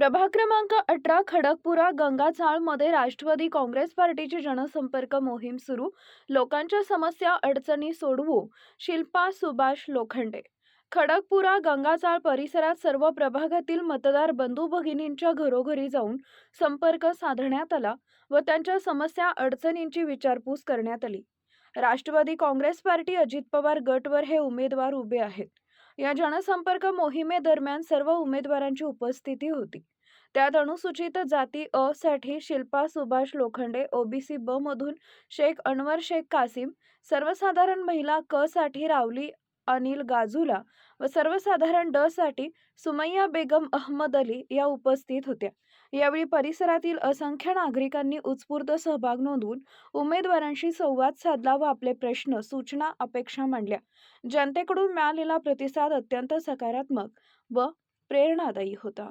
प्रभाग क्रमांक अठरा खडकपुरा गंगाचाळमध्ये राष्ट्रवादी काँग्रेस पार्टीची जनसंपर्क मोहीम सुरू. लोकांच्या समस्या अडचणी सोडवू. शिल्पा सुभाष लोखंडे. खडकपुरा गंगाचाळ परिसरात सर्व प्रभागातील मतदार बंधू भगिनींच्या घरोघरी जाऊन संपर्क साधण्यात आला व त्यांच्या समस्या अडचणींची विचारपूस करण्यात आली. राष्ट्रवादी काँग्रेस पार्टी अजित पवार गटवर हे उमेदवार उभे आहेत. या जनसंपर्क मोहिमेदरम्यान सर्व उमेदवारांची उपस्थिती होती. त्यात अनुसूचित जाती अ साठी शिल्पा सुभाष लोखंडे ओबीसी ब मधून शेख अनवर शेख कासिम सर्वसाधारण महिला क साठी रावली अनिल गाजुला व सर्वसाधारण ड साठी सुमय्या बेगम अहमद अली या उपस्थित होत्या. यावेळी परिसरातील असंख्य नागरिकांनी उत्स्फूर्त सहभाग नोंदवून उमेदवारांशी संवाद साधला व आपले प्रश्न सूचना अपेक्षा मांडल्या. जनतेकडून मिळालेला प्रतिसाद अत्यंत सकारात्मक व प्रेरणादायी होता.